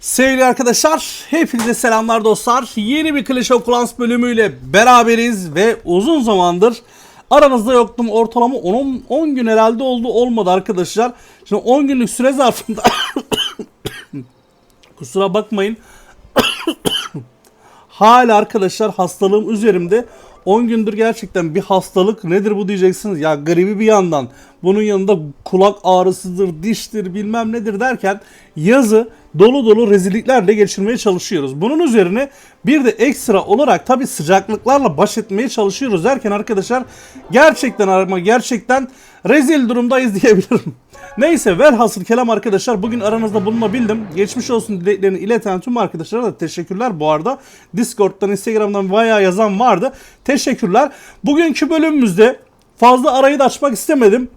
Sevgili arkadaşlar, hepinize selamlar dostlar. Yeni bir Clash of Clans bölümüyle beraberiz ve uzun zamandır aranızda yoktum. Ortalama 10, 10 gün herhalde oldu olmadı arkadaşlar. Şimdi 10 günlük süre zarfında kusura bakmayın. Hala arkadaşlar hastalığım üzerimde. 10 gündür gerçekten bir hastalık nedir bu diyeceksiniz. Ya gribi bir yandan bunun yanında kulak ağrısıdır, diştir bilmem nedir derken yazı dolu dolu rezilliklerle geçirmeye çalışıyoruz. Bunun üzerine bir de ekstra olarak tabi sıcaklıklarla baş etmeye çalışıyoruz derken arkadaşlar gerçekten ama gerçekten rezil durumdayız diyebilirim. Neyse velhasıl kelam arkadaşlar bugün aranızda bulunabildim. Geçmiş olsun dileklerini ileten tüm arkadaşlara da teşekkürler bu arada. Discord'dan, Instagram'dan bayağı yazan vardı. Teşekkürler. Bugünkü bölümümüzde fazla arayı da açmak istemedim.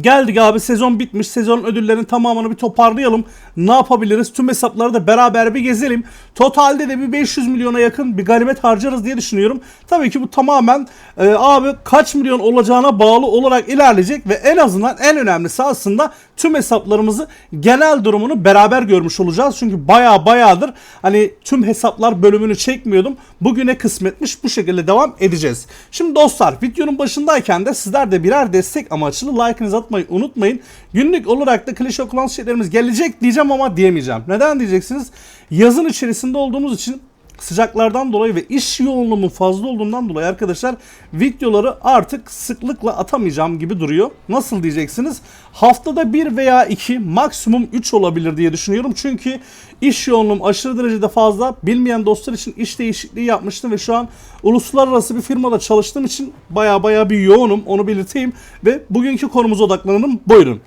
Geldik abi sezon bitmiş. Sezon ödüllerinin tamamını bir toparlayalım. Ne yapabiliriz? Tüm hesapları da beraber bir gezelim. Totalde de bir 500 milyona yakın bir ganimet harcarız diye düşünüyorum. Tabii ki bu tamamen e, abi kaç milyon olacağına bağlı olarak ilerleyecek ve en azından en önemlisi aslında tüm hesaplarımızı genel durumunu beraber görmüş olacağız. Çünkü baya bayağıdır hani tüm hesaplar bölümünü çekmiyordum. Bugüne kısmetmiş bu şekilde devam edeceğiz. Şimdi dostlar videonun başındayken de sizler de birer destek amaçlı like'ınızı atmayı unutmayın. Günlük olarak da of Clans şeylerimiz gelecek diyeceğim ama diyemeyeceğim. Neden diyeceksiniz? Yazın içerisinde olduğumuz için sıcaklardan dolayı ve iş yoğunluğumun fazla olduğundan dolayı arkadaşlar videoları artık sıklıkla atamayacağım gibi duruyor. Nasıl diyeceksiniz? Haftada bir veya iki maksimum 3 olabilir diye düşünüyorum. Çünkü iş yoğunluğum aşırı derecede fazla. Bilmeyen dostlar için iş değişikliği yapmıştım ve şu an uluslararası bir firmada çalıştığım için baya baya bir yoğunum onu belirteyim. Ve bugünkü konumuza odaklanalım. Buyurun.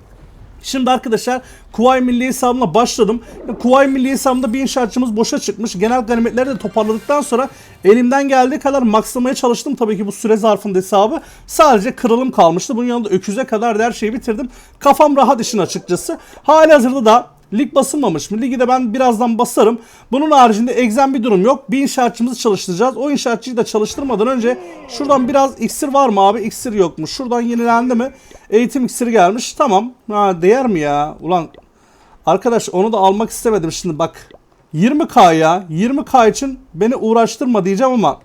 Şimdi arkadaşlar Kuvayi Milli hesabına başladım. Kuvayi Milli hesabında bir inşaatçımız boşa çıkmış. Genel ganimetleri de toparladıktan sonra elimden geldiği kadar makslamaya çalıştım. Tabii ki bu süre zarfında hesabı. Sadece kırılım kalmıştı. Bunun yanında öküze kadar da her şeyi bitirdim. Kafam rahat işin açıkçası. Hali hazırda da Lig basılmamış mı? Ligi de ben birazdan basarım. Bunun haricinde egzen bir durum yok. Bir inşaatçımızı çalıştıracağız. O inşaatçıyı da çalıştırmadan önce şuradan biraz iksir var mı abi? İksir yokmuş. Şuradan yenilendi mi? Eğitim iksiri gelmiş. Tamam. Ha, değer mi ya? Ulan arkadaş onu da almak istemedim şimdi bak. 20k ya. 20k için beni uğraştırma diyeceğim ama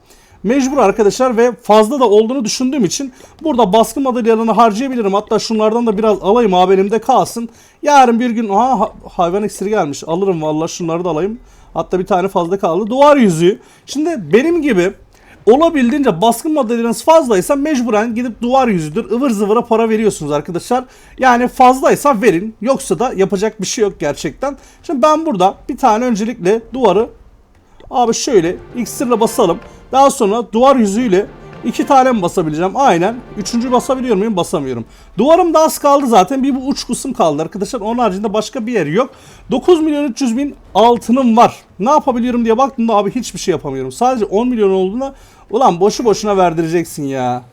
Mecbur arkadaşlar ve fazla da olduğunu düşündüğüm için burada baskı madalyalarını harcayabilirim. Hatta şunlardan da biraz alayım abi elimde kalsın. Yarın bir gün aha hayvan iksiri gelmiş. Alırım vallahi şunları da alayım. Hatta bir tane fazla kaldı. Duvar yüzüğü. Şimdi benim gibi olabildiğince baskın madalyanız fazlaysa mecburen gidip duvar yüzüdür ıvır zıvıra para veriyorsunuz arkadaşlar. Yani fazlaysa verin yoksa da yapacak bir şey yok gerçekten. Şimdi ben burada bir tane öncelikle duvarı abi şöyle iksirle basalım. Daha sonra duvar yüzüğüyle iki tane mi basabileceğim? Aynen. Üçüncü basabiliyor muyum? Basamıyorum. Duvarım da az kaldı zaten. Bir bu uç kısım kaldı arkadaşlar. Onun haricinde başka bir yer yok. 9 milyon 300 bin altınım var. Ne yapabiliyorum diye baktığımda abi hiçbir şey yapamıyorum. Sadece 10 milyon olduğunda ulan boşu boşuna verdireceksin ya.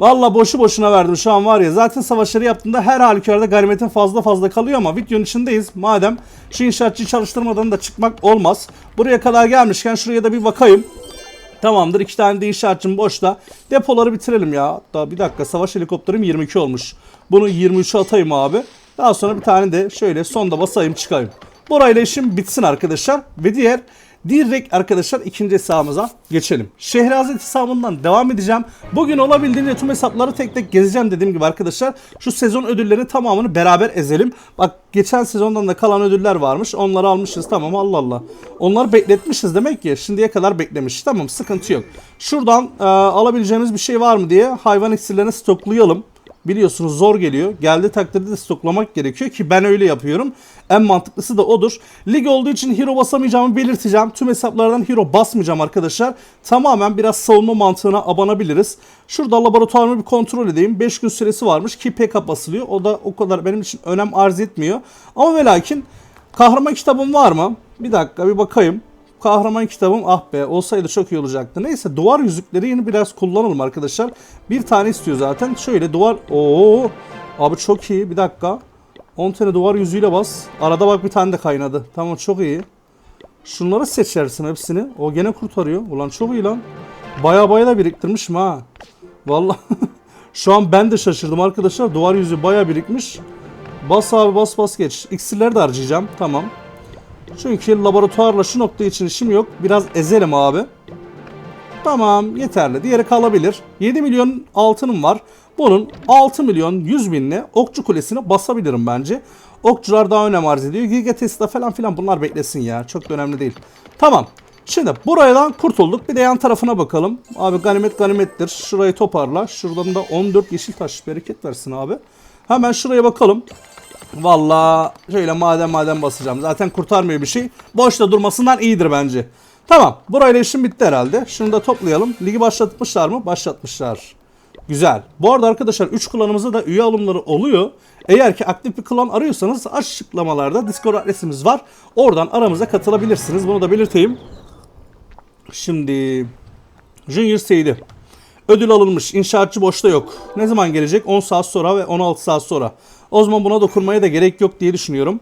Valla boşu boşuna verdim şu an var ya zaten savaşları yaptığında her halükarda ganimetin fazla fazla kalıyor ama videonun içindeyiz. Madem şu inşaatçıyı çalıştırmadan da çıkmak olmaz. Buraya kadar gelmişken şuraya da bir bakayım. Tamamdır iki tane de inşaatçım boşta. Depoları bitirelim ya. Hatta bir dakika savaş helikopterim 22 olmuş. Bunu 23'e atayım abi. Daha sonra bir tane de şöyle sonda basayım çıkayım. Burayla işim bitsin arkadaşlar. Ve diğer direkt arkadaşlar ikinci hesabımıza geçelim. Şehrazat hesabından devam edeceğim. Bugün olabildiğince tüm hesapları tek tek gezeceğim dediğim gibi arkadaşlar. Şu sezon ödüllerinin tamamını beraber ezelim. Bak geçen sezondan da kalan ödüller varmış. Onları almışız tamam Allah Allah. Onları bekletmişiz demek ki. Şimdiye kadar beklemiş. Tamam sıkıntı yok. Şuradan e, alabileceğimiz bir şey var mı diye hayvan iksirlerini stoklayalım. Biliyorsunuz zor geliyor. Geldiği takdirde de stoklamak gerekiyor ki ben öyle yapıyorum. En mantıklısı da odur. Lig olduğu için hero basamayacağımı belirteceğim. Tüm hesaplardan hero basmayacağım arkadaşlar. Tamamen biraz savunma mantığına abanabiliriz. Şurada laboratuvarımı bir kontrol edeyim. 5 gün süresi varmış ki PK basılıyor. O da o kadar benim için önem arz etmiyor. Ama ve lakin kahraman kitabım var mı? Bir dakika bir bakayım kahraman kitabım ah be olsaydı çok iyi olacaktı. Neyse duvar yüzükleri yine biraz kullanalım arkadaşlar. Bir tane istiyor zaten. Şöyle duvar... Oo Abi çok iyi. Bir dakika. 10 tane duvar yüzüğüyle bas. Arada bak bir tane de kaynadı. Tamam çok iyi. Şunları seçersin hepsini. O gene kurtarıyor. Ulan çok iyi lan. Baya baya da biriktirmişim ha. Vallahi şu an ben de şaşırdım arkadaşlar. Duvar yüzüğü baya birikmiş. Bas abi bas bas geç. İksirleri de harcayacağım. Tamam. Çünkü laboratuvarla şu nokta için işim yok. Biraz ezelim abi. Tamam yeterli. Diğeri kalabilir. 7 milyon altınım var. Bunun 6 milyon 100 binle okçu kulesine basabilirim bence. Okçular daha önem arz ediyor. Giga Tesla falan filan bunlar beklesin ya. Çok da önemli değil. Tamam. Şimdi buradan kurtulduk. Bir de yan tarafına bakalım. Abi ganimet ganimettir. Şurayı toparla. Şuradan da 14 yeşil taş bereket versin abi. Hemen şuraya bakalım. Valla şöyle maden maden basacağım. Zaten kurtarmıyor bir şey. Boşta durmasından iyidir bence. Tamam. Burayla işim bitti herhalde. Şunu da toplayalım. Ligi başlatmışlar mı? Başlatmışlar. Güzel. Bu arada arkadaşlar 3 klanımızda da üye alımları oluyor. Eğer ki aktif bir klan arıyorsanız açıklamalarda Discord adresimiz var. Oradan aramıza katılabilirsiniz. Bunu da belirteyim. Şimdi Junior Seydi. Ödül alınmış. İnşaatçı boşta yok. Ne zaman gelecek? 10 saat sonra ve 16 saat sonra. O zaman buna dokunmaya da gerek yok diye düşünüyorum.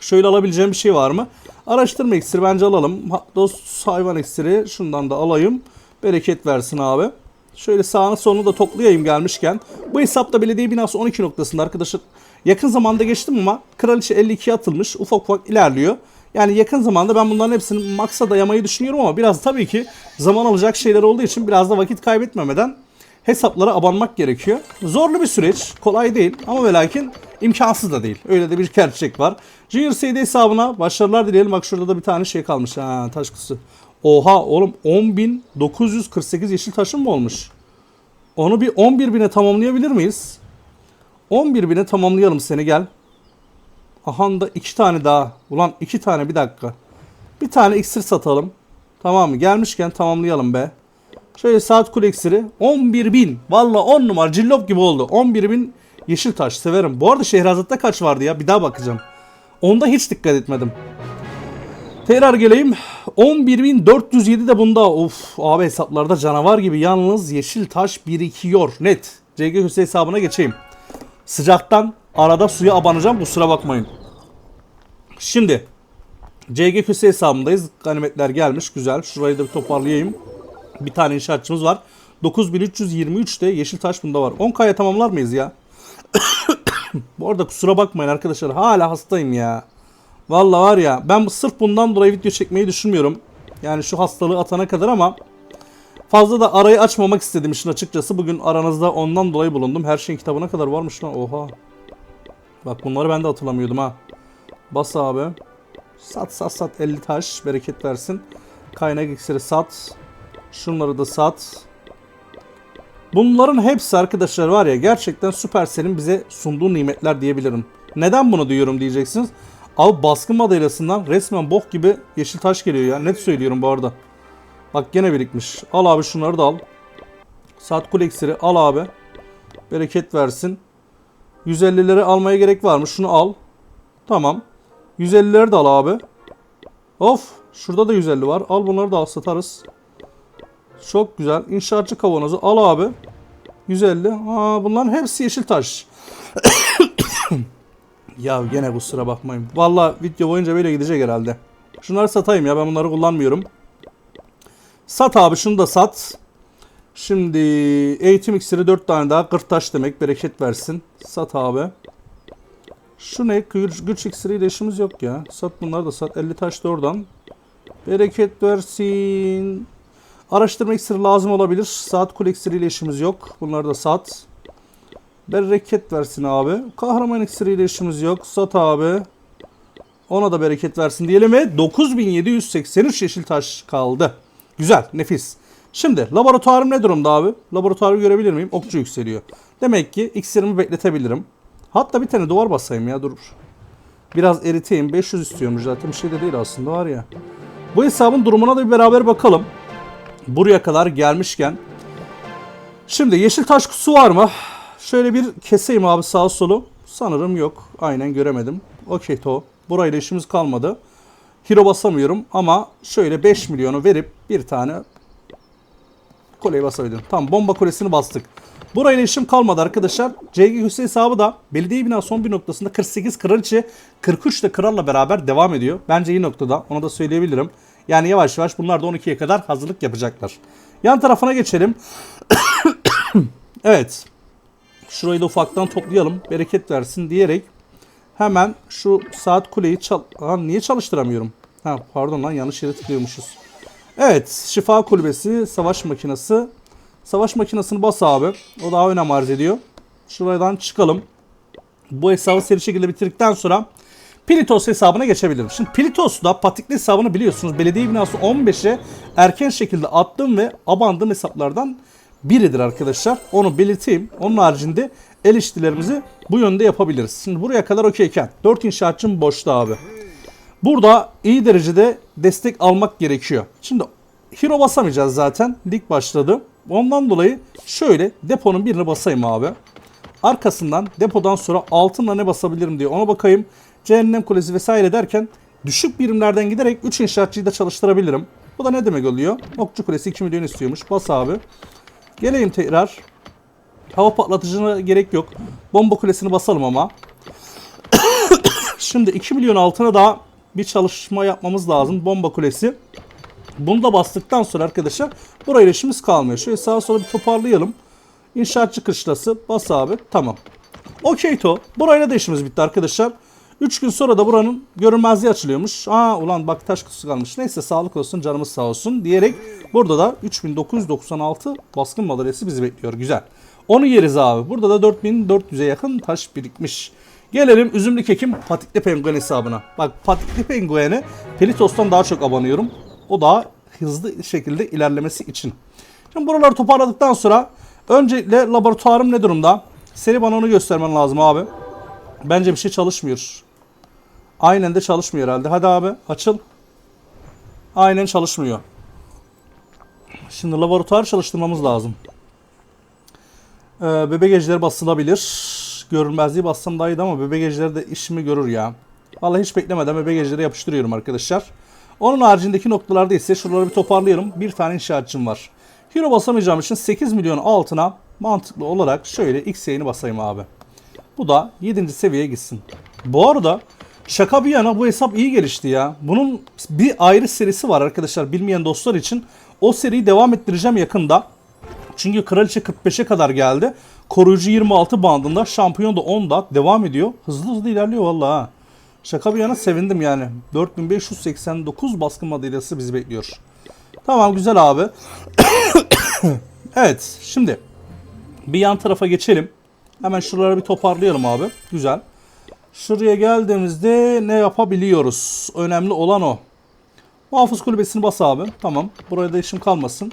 Şöyle alabileceğim bir şey var mı? Araştırma iksiri bence alalım. Dost hayvan iksiri şundan da alayım. Bereket versin abi. Şöyle sağını solunu da toplayayım gelmişken. Bu hesapta belediye binası 12 noktasında arkadaşlar. Yakın zamanda geçtim ama kraliçe 52'ye atılmış. Ufak ufak ilerliyor. Yani yakın zamanda ben bunların hepsini maksa dayamayı düşünüyorum ama biraz tabii ki zaman alacak şeyler olduğu için biraz da vakit kaybetmemeden hesaplara abanmak gerekiyor. Zorlu bir süreç. Kolay değil ama ve lakin imkansız da değil. Öyle de bir gerçek var. Junior CD hesabına başarılar dileyelim. Bak şurada da bir tane şey kalmış. Ha, taş kutusu. Oha oğlum 10.948 yeşil taşım mı olmuş? Onu bir 11.000'e tamamlayabilir miyiz? 11.000'e tamamlayalım seni gel. Aha da iki tane daha. Ulan iki tane bir dakika. Bir tane iksir satalım. Tamam mı? Gelmişken tamamlayalım be. Şöyle saat kule iksiri. 11.000. Valla 10 numara cillop gibi oldu. 11.000 yeşil taş severim. Bu arada Şehrazat'ta kaç vardı ya? Bir daha bakacağım. Onda hiç dikkat etmedim. Tekrar geleyim. 11.407 de bunda. Of abi hesaplarda canavar gibi. Yalnız yeşil taş birikiyor. Net. CG Hüseyin hesabına geçeyim. Sıcaktan arada suya abanacağım. Kusura bakmayın. Şimdi CG Hüseyin hesabındayız. Ganimetler gelmiş. Güzel. Şurayı da bir toparlayayım. Bir tane inşaatçımız var. 9323 de yeşil taş bunda var. 10K'ya tamamlar mıyız ya? Bu arada kusura bakmayın arkadaşlar. Hala hastayım ya. Vallahi var ya ben sırf bundan dolayı video çekmeyi düşünmüyorum. Yani şu hastalığı atana kadar ama fazla da arayı açmamak istedim işin açıkçası. Bugün aranızda ondan dolayı bulundum. Her şeyin kitabına kadar varmış lan. Oha. Bak bunları ben de hatırlamıyordum ha. Bas abi. Sat sat sat 50 taş bereket versin. Kaynak iksiri sat. Şunları da sat. Bunların hepsi arkadaşlar var ya gerçekten Supercell'in bize sunduğu nimetler diyebilirim. Neden bunu diyorum diyeceksiniz. Abi baskın madalyasından resmen bok gibi yeşil taş geliyor ya. Net söylüyorum bu arada. Bak gene birikmiş. Al abi şunları da al. Saat kule iksiri al abi. Bereket versin. 150'leri almaya gerek var mı? Şunu al. Tamam. 150'leri de al abi. Of. Şurada da 150 var. Al bunları da al satarız. Çok güzel. İnşaatçı kavanozu al abi. 150. Aa, bunların hepsi yeşil taş. ya gene kusura bakmayın. Valla video boyunca böyle gidecek herhalde. Şunları satayım ya ben bunları kullanmıyorum. Sat abi şunu da sat. Şimdi eğitim iksiri 4 tane daha 40 taş demek bereket versin. Sat abi. Şu ne? Güç, güç iksiriyle işimiz yok ya. Sat bunları da sat. 50 taş da oradan. Bereket versin. Araştırma iksiri lazım olabilir. Saat kule iksiriyle işimiz yok. Bunları da sat. Bereket versin abi. Kahraman iksiriyle işimiz yok. Sat abi. Ona da bereket versin diyelim ve 9783 yeşil taş kaldı. Güzel, nefis. Şimdi laboratuvarım ne durumda abi? Laboratuvarı görebilir miyim? Okçu yükseliyor. Demek ki iksirimi bekletebilirim. Hatta bir tane duvar basayım ya dur. Biraz eriteyim. 500 istiyormuş zaten bir şey de değil aslında var ya. Bu hesabın durumuna da bir beraber bakalım. Buraya kadar gelmişken. Şimdi yeşil taş kutusu var mı? Şöyle bir keseyim abi sağ solu. Sanırım yok. Aynen göremedim. Okey to. Burayla işimiz kalmadı. Hero basamıyorum ama şöyle 5 milyonu verip bir tane kuleyi basabilirim. Tamam bomba kulesini bastık. Burayla işim kalmadı arkadaşlar. CG Hüseyin hesabı da belediye bina son bir noktasında 48 kraliçe 43 de kralla beraber devam ediyor. Bence iyi noktada. Onu da söyleyebilirim. Yani yavaş yavaş bunlar da 12'ye kadar hazırlık yapacaklar. Yan tarafına geçelim. evet. Şurayı da ufaktan toplayalım. Bereket versin diyerek Hemen şu saat kuleyi çal... Lan niye çalıştıramıyorum? Ha pardon lan yanlış yere tıklıyormuşuz. Evet şifa kulübesi, savaş makinesi. Savaş makinesini bas abi. O daha önem arz ediyor. Şuradan çıkalım. Bu hesabı seri şekilde bitirdikten sonra Plitos hesabına geçebilirim. Şimdi Plitos'da patikli hesabını biliyorsunuz. Belediye binası 15'e erken şekilde attığım ve abandığım hesaplardan biridir arkadaşlar. Onu belirteyim. Onun haricinde el işçilerimizi bu yönde yapabiliriz. Şimdi buraya kadar okeyken 4 inşaatçım boşta abi. Burada iyi derecede destek almak gerekiyor. Şimdi hero basamayacağız zaten. Lig başladı. Ondan dolayı şöyle deponun birini basayım abi. Arkasından depodan sonra altınla ne basabilirim diye ona bakayım. Cehennem kulesi vesaire derken düşük birimlerden giderek 3 inşaatçıyı da çalıştırabilirim. Bu da ne demek oluyor? Okçu kulesi 2 milyon istiyormuş. Bas abi. Geleyim tekrar. Hava patlatıcına gerek yok. Bomba kulesini basalım ama. Şimdi 2 milyon altına daha bir çalışma yapmamız lazım. Bomba kulesi. Bunu da bastıktan sonra arkadaşlar burayla işimiz kalmıyor. Şöyle sağa sola bir toparlayalım. İnşaatçı kışlası. Bas abi. Tamam. Okey to. Burayla da işimiz bitti arkadaşlar. 3 gün sonra da buranın görünmezliği açılıyormuş. Aa ulan bak taş kutusu kalmış. Neyse sağlık olsun canımız sağ olsun diyerek burada da 3996 baskın madalyası bizi bekliyor. Güzel. Onu yeriz abi. Burada da 4400'e yakın taş birikmiş. Gelelim üzümlü kekim patikli penguen hesabına. Bak patikli penguene Pelitos'tan daha çok abanıyorum. O daha hızlı şekilde ilerlemesi için. Şimdi buraları toparladıktan sonra öncelikle laboratuvarım ne durumda? Seni bana onu göstermen lazım abi. Bence bir şey çalışmıyor. Aynen de çalışmıyor herhalde. Hadi abi açıl. Aynen çalışmıyor. Şimdi laboratuvar çalıştırmamız lazım. Ee, bebek basılabilir. Görünmezliği bassam daha iyiydi ama bebek ejderi de işimi görür ya. Vallahi hiç beklemeden bebek ejderi yapıştırıyorum arkadaşlar. Onun haricindeki noktalarda ise şuraları bir toparlayalım. Bir tane inşaatçım var. Hero basamayacağım için 8 milyon altına mantıklı olarak şöyle X yayını basayım abi. Bu da 7. seviyeye gitsin. Bu arada şaka bir yana bu hesap iyi gelişti ya. Bunun bir ayrı serisi var arkadaşlar bilmeyen dostlar için. O seriyi devam ettireceğim yakında. Çünkü Kraliçe 45'e kadar geldi. Koruyucu 26 bandında, şampiyon da 10'da devam ediyor. Hızlı hızlı ilerliyor vallahi ha. Şaka bir yana sevindim yani. 4589 baskın madalyası bizi bekliyor. Tamam güzel abi. evet şimdi bir yan tarafa geçelim. Hemen şuraları bir toparlayalım abi. Güzel. Şuraya geldiğimizde ne yapabiliyoruz? Önemli olan o. Muhafız kulübesini bas abi. Tamam. Buraya da işim kalmasın.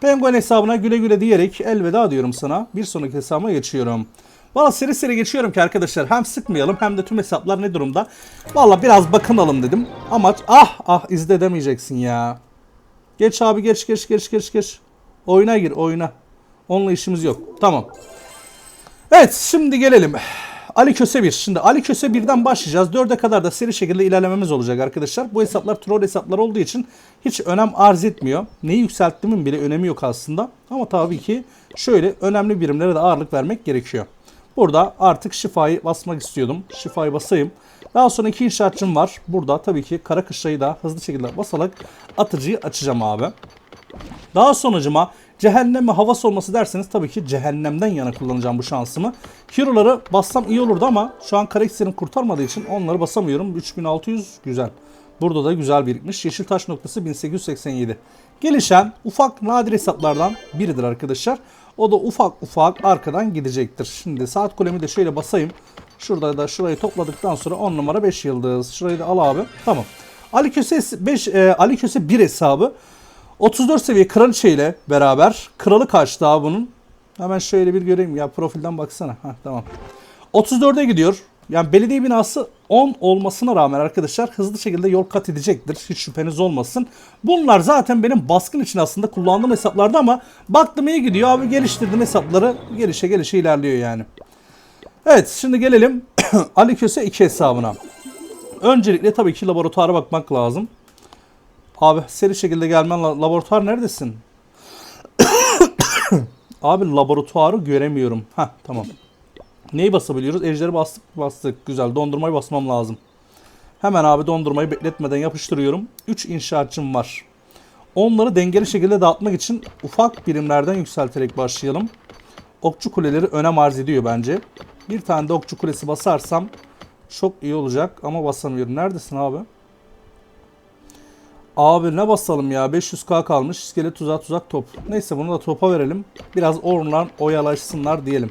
Penguen hesabına güle güle diyerek elveda diyorum sana. Bir sonraki hesabıma geçiyorum. Valla seri seri geçiyorum ki arkadaşlar. Hem sıkmayalım hem de tüm hesaplar ne durumda. Valla biraz bakınalım dedim. Amaç ah ah izle demeyeceksin ya. Geç abi geç geç geç geç geç. Oyuna gir oyuna. Onunla işimiz yok. Tamam. Evet şimdi gelelim. Ali Köse 1. Şimdi Ali Köse 1'den başlayacağız. 4'e kadar da seri şekilde ilerlememiz olacak arkadaşlar. Bu hesaplar troll hesaplar olduğu için hiç önem arz etmiyor. Neyi yükselttiğimin bile önemi yok aslında. Ama tabii ki şöyle önemli birimlere de ağırlık vermek gerekiyor. Burada artık şifayı basmak istiyordum. Şifayı basayım. Daha sonra iki inşaatçım var. Burada tabii ki kara kışlayı da hızlı şekilde basarak atıcıyı açacağım abi. Daha sonucuma cehennem ve havas olması derseniz tabii ki cehennemden yana kullanacağım bu şansımı. Hero'ları bassam iyi olurdu ama şu an karakterim kurtarmadığı için onları basamıyorum. 3600 güzel. Burada da güzel birikmiş. Yeşil taş noktası 1887. Gelişen ufak nadir hesaplardan biridir arkadaşlar. O da ufak ufak arkadan gidecektir. Şimdi saat kulemi de şöyle basayım. Şurada da şurayı topladıktan sonra 10 numara 5 yıldız. Şurayı da al abi. Tamam. Ali Köse 5 e, Ali Köse 1 hesabı 34 seviye kraliçe ile beraber kralı kaçtı abi bunun. Hemen şöyle bir göreyim ya profilden baksana. Heh, tamam. 34'e gidiyor. Yani belediye binası 10 olmasına rağmen arkadaşlar hızlı şekilde yol kat edecektir. Hiç şüpheniz olmasın. Bunlar zaten benim baskın için aslında kullandığım hesaplarda ama baktım iyi gidiyor abi geliştirdim hesapları. Gelişe gelişe ilerliyor yani. Evet şimdi gelelim Ali Köse 2 hesabına. Öncelikle tabii ki laboratuvara bakmak lazım. Abi seri şekilde gelmen la- laboratuvar neredesin? Abi laboratuvarı göremiyorum. Ha tamam. Neyi basabiliyoruz? Ejderi bastık bastık. Güzel. Dondurmayı basmam lazım. Hemen abi dondurmayı bekletmeden yapıştırıyorum. 3 inşaatçım var. Onları dengeli şekilde dağıtmak için ufak birimlerden yükselterek başlayalım. Okçu kuleleri önem arz ediyor bence. Bir tane de okçu kulesi basarsam çok iyi olacak ama basamıyorum. Neredesin abi? Abi ne basalım ya 500k kalmış iskelet tuzak tuzak top. Neyse bunu da topa verelim. Biraz onlar oyalaşsınlar diyelim.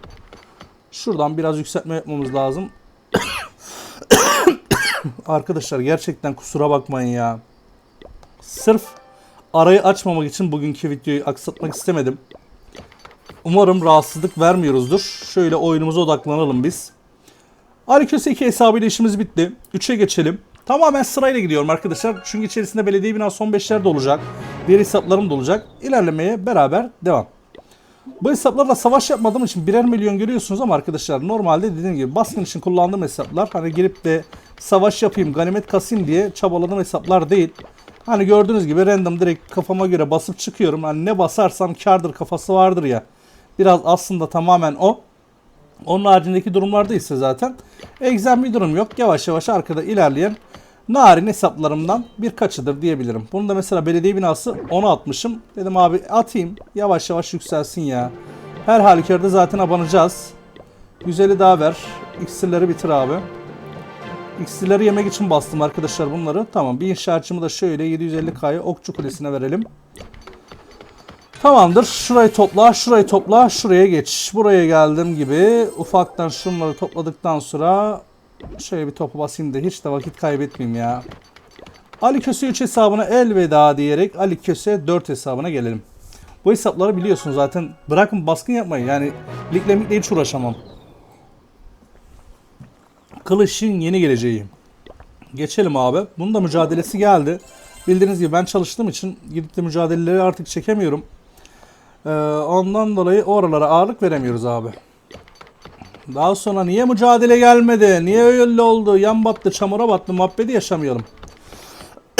Şuradan biraz yükseltme yapmamız lazım. Arkadaşlar gerçekten kusura bakmayın ya. Sırf arayı açmamak için bugünkü videoyu aksatmak istemedim. Umarım rahatsızlık vermiyoruzdur. Şöyle oyunumuza odaklanalım biz. Aliköse 2 hesabıyla işimiz bitti. 3'e geçelim. Tamamen sırayla gidiyorum arkadaşlar. Çünkü içerisinde belediye binası son 5'ler de olacak. Diğer hesaplarım da olacak. İlerlemeye beraber devam. Bu hesaplarla savaş yapmadığım için birer milyon görüyorsunuz ama arkadaşlar normalde dediğim gibi baskın için kullandığım hesaplar hani girip de savaş yapayım, ganimet kasayım diye çabaladığım hesaplar değil. Hani gördüğünüz gibi random direkt kafama göre basıp çıkıyorum. Hani ne basarsam kardır kafası vardır ya. Biraz aslında tamamen o. Onun haricindeki durumlarda ise zaten egzen bir durum yok. Yavaş yavaş arkada ilerleyen narin hesaplarımdan birkaçıdır diyebilirim. Bunu da mesela belediye binası 10'a atmışım. Dedim abi atayım yavaş yavaş yükselsin ya. Her halükarda zaten abanacağız. Güzeli daha ver. İksirleri bitir abi. İksirleri yemek için bastım arkadaşlar bunları. Tamam bir inşaatçımı da şöyle 750K'ya okçu kulesine verelim. Tamamdır. Şurayı topla, şurayı topla, şuraya geç. Buraya geldim gibi ufaktan şunları topladıktan sonra şöyle bir topu basayım da hiç de vakit kaybetmeyeyim ya. Ali Köse 3 hesabına elveda diyerek Ali Köse 4 hesabına gelelim. Bu hesapları biliyorsunuz zaten. Bırakın baskın yapmayın. Yani ligle migle hiç uğraşamam. Kılıç'ın yeni geleceği. Geçelim abi. Bunun da mücadelesi geldi. Bildiğiniz gibi ben çalıştığım için gidip de mücadeleleri artık çekemiyorum. Ee, ondan dolayı oralara ağırlık veremiyoruz abi. Daha sonra niye mücadele gelmedi? Niye öyle oldu? Yan battı, çamura battı. Muhabbeti yaşamayalım.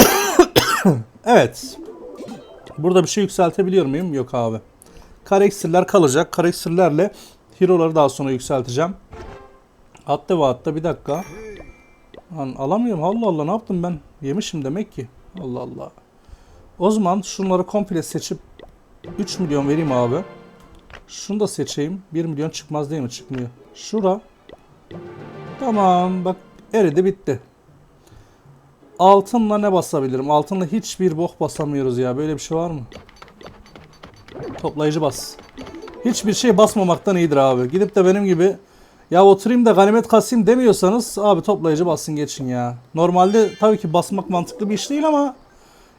evet. Burada bir şey yükseltebiliyor muyum? Yok abi. Kareksirler kalacak. Kareksirlerle hero'ları daha sonra yükselteceğim. Hatta ve hatta bir dakika. Lan alamıyorum. Allah Allah ne yaptım ben? Yemişim demek ki. Allah Allah. O zaman şunları komple seçip 3 milyon vereyim abi. Şunu da seçeyim. 1 milyon çıkmaz değil mi? Çıkmıyor. Şura. Tamam bak eridi bitti. Altınla ne basabilirim? Altınla hiçbir bok basamıyoruz ya. Böyle bir şey var mı? Toplayıcı bas. Hiçbir şey basmamaktan iyidir abi. Gidip de benim gibi ya oturayım da ganimet kasayım demiyorsanız abi toplayıcı basın geçin ya. Normalde tabii ki basmak mantıklı bir iş değil ama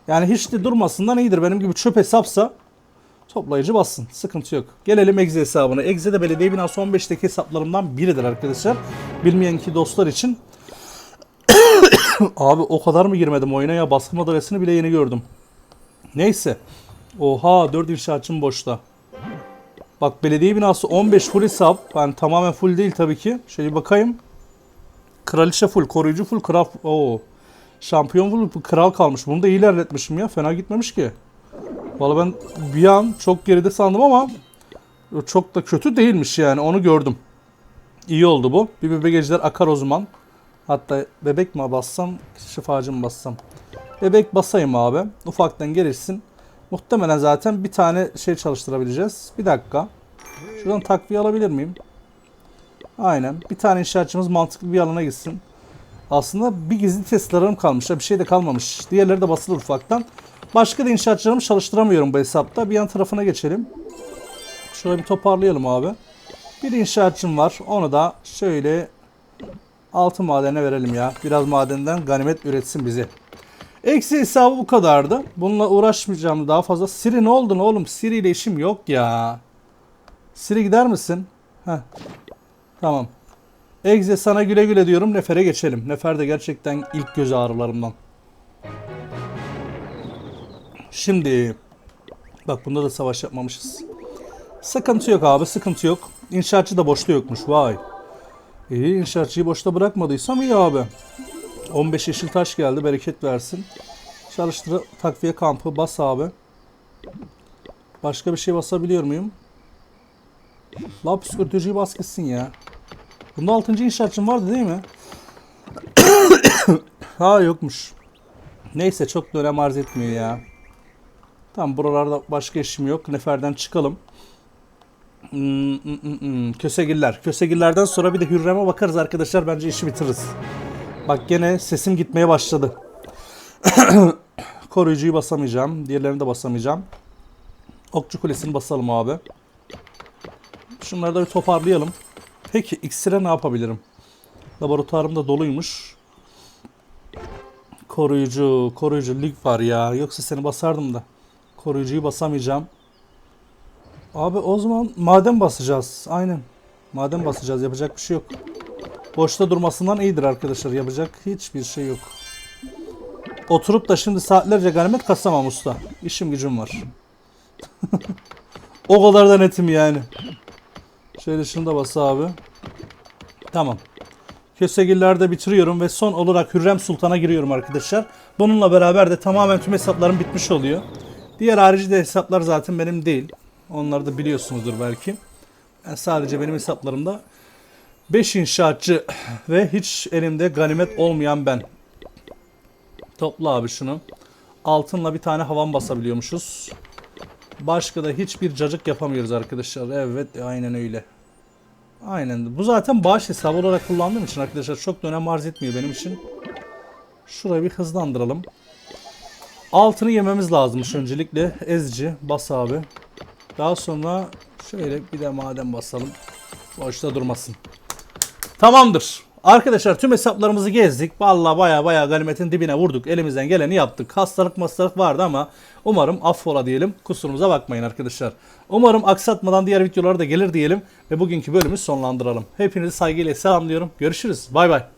yani hiç de durmasından iyidir. Benim gibi çöp hesapsa toplayıcı bassın. Sıkıntı yok. Gelelim Exe hesabına. Exe de belediye binası 15'teki hesaplarımdan biridir arkadaşlar. Bilmeyen ki dostlar için. Abi o kadar mı girmedim oyuna ya? Baskı madalyasını bile yeni gördüm. Neyse. Oha 4 inşaatçım boşta. Bak belediye binası 15 full hesap. Yani tamamen full değil tabii ki. Şöyle bakayım. Kraliçe full, koruyucu full, kral Oo. Şampiyon full, kral kalmış. Bunu da iyi ilerletmişim ya. Fena gitmemiş ki. Valla ben bir an çok geride sandım ama çok da kötü değilmiş yani. Onu gördüm. İyi oldu bu. Bir bebek ejder akar o zaman. Hatta bebek mi bassam, şifacı mı bassam? Bebek basayım abi. Ufaktan gelirsin. Muhtemelen zaten bir tane şey çalıştırabileceğiz. Bir dakika. Şuradan takviye alabilir miyim? Aynen. Bir tane inşaatçımız mantıklı bir alana gitsin. Aslında bir gizli testlerim kalmış. Bir şey de kalmamış. Diğerleri de basılır ufaktan. Başka da inşaatçılarımı çalıştıramıyorum bu hesapta. Bir yan tarafına geçelim. Şöyle bir toparlayalım abi. Bir inşaatçım var. Onu da şöyle altın madene verelim ya. Biraz madenden ganimet üretsin bizi. Eksi hesabı bu kadardı. Bununla uğraşmayacağım daha fazla. Siri ne oldu oğlum? Siri ile işim yok ya. Siri gider misin? Heh. Tamam. Egze sana güle güle diyorum. Nefer'e geçelim. Nefer de gerçekten ilk göz ağrılarımdan. Şimdi bak bunda da savaş yapmamışız. Sıkıntı yok abi sıkıntı yok. İnşaatçı da boşta yokmuş vay. İyi inşaatçıyı boşta bırakmadıysam iyi abi. 15 yeşil taş geldi bereket versin. Çalıştır takviye kampı bas abi. Başka bir şey basabiliyor muyum? La psikolojiyi bas gitsin ya. Bunda 6. inşaatçım vardı değil mi? ha yokmuş. Neyse çok da önem arz etmiyor ya. Tamam buralarda başka işim yok. Nefer'den çıkalım. Hmm, hmm, hmm. Kösegiller. Kösegillerden sonra bir de Hürrem'e bakarız arkadaşlar. Bence işi bitiririz. Bak gene sesim gitmeye başladı. Koruyucuyu basamayacağım. Diğerlerini de basamayacağım. Okçu kulesini basalım abi. Şunları da bir toparlayalım. Peki iksire ne yapabilirim? Laboratuvarım da doluymuş. Koruyucu, koruyucu lig var ya. Yoksa seni basardım da. Koruyucuyu basamayacağım. Abi o zaman maden basacağız. Aynen. Maden basacağız. Yapacak bir şey yok. Boşta durmasından iyidir arkadaşlar. Yapacak hiçbir şey yok. Oturup da şimdi saatlerce ganimet kasamam usta. İşim gücüm var. o kadar da netim yani. Şöyle şunu da bas abi. Tamam. Kösegillerde bitiriyorum ve son olarak Hürrem Sultan'a giriyorum arkadaşlar. Bununla beraber de tamamen tüm hesaplarım bitmiş oluyor. Diğer harici de hesaplar zaten benim değil. Onları da biliyorsunuzdur belki. Yani sadece benim hesaplarımda 5 inşaatçı ve hiç elimde ganimet olmayan ben. Topla abi şunu. Altınla bir tane havan basabiliyormuşuz. Başka da hiçbir cacık yapamıyoruz arkadaşlar. Evet aynen öyle. Aynen. Bu zaten bağış hesabı olarak kullandığım için arkadaşlar çok da önem arz etmiyor benim için. Şurayı bir hızlandıralım. Altını yememiz lazımmış öncelikle. Ezici bas abi. Daha sonra şöyle bir de maden basalım. Boşta durmasın. Tamamdır. Arkadaşlar tüm hesaplarımızı gezdik. Vallahi baya baya ganimetin dibine vurduk. Elimizden geleni yaptık. Hastalık hastalık vardı ama umarım affola diyelim. Kusurumuza bakmayın arkadaşlar. Umarım aksatmadan diğer videolar da gelir diyelim. Ve bugünkü bölümü sonlandıralım. Hepinizi saygıyla selamlıyorum. Görüşürüz. Bay bay.